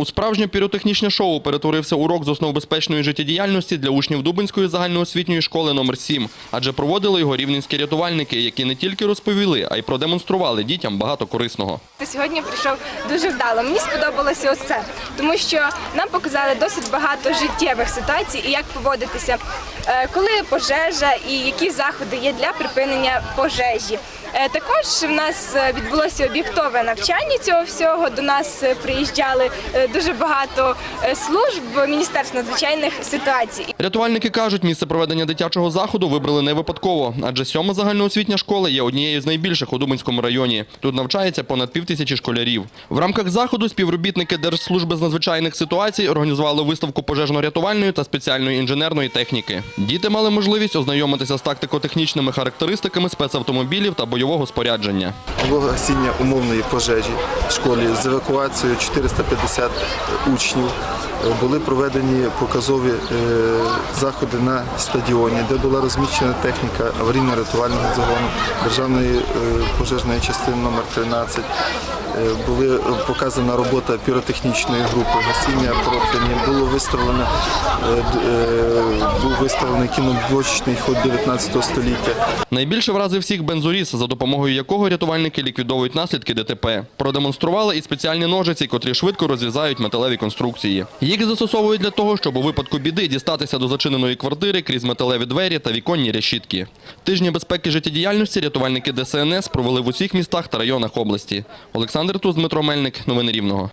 У справжнє піротехнічне шоу перетворився урок з основ безпечної життєдіяльності для учнів Дубинської загальноосвітньої школи номер 7 адже проводили його рівненські рятувальники, які не тільки розповіли, а й продемонстрували дітям багато корисного. Сьогодні прийшов дуже вдало. Мені сподобалося ось це, тому що нам показали досить багато життєвих ситуацій і як поводитися, е, коли пожежа і які заходи є для припинення пожежі. Е, Також в нас е, відбулося об'єктове навчання цього всього. До нас приїжджали дуже багато е, служб Міністерства надзвичайних ситуацій. Рятувальники кажуть, місце проведення дитячого заходу вибрали не випадково, адже сьома загальноосвітня школа є однією з найбільших у Дубинському районі. Тут навчається понад півтисячі школярів. В рамках заходу співробітники Держслужби з надзвичайних ситуацій організували виставку пожежно-рятувальної та спеціальної інженерної техніки. Діти мали можливість ознайомитися з тактико-технічними характеристиками спецавтомобілів та бойового спорядження. Було гасіння умовної пожежі в школі з евакуацією 450 учнів. Е, Були проведені показові е, заходи на стадіоні, де була розміщена техніка аварійно-рятувального загону Державної е, пожежної частини номер 13. Е, Були е, показана робота піротехнічної групи гасіння протині. Було виставлено був виставлений кіноблочний ход 19 століття. Найбільше вразив всіх бензоріз, за допомогою якого рятувальники ліквідовують наслідки ДТП. Продемонстрували і спеціальні ножиці, котрі швидко розрізають металеві конструкції. Їх застосовують для того, щоб у випадку біди дістатися до зачиненої квартири крізь металеві двері та віконні решітки. Тижні безпеки життєдіяльності рятувальники ДСНС провели в усіх містах та районах області. Олександр Туз, Дмитро Мельник. Новини Рівного.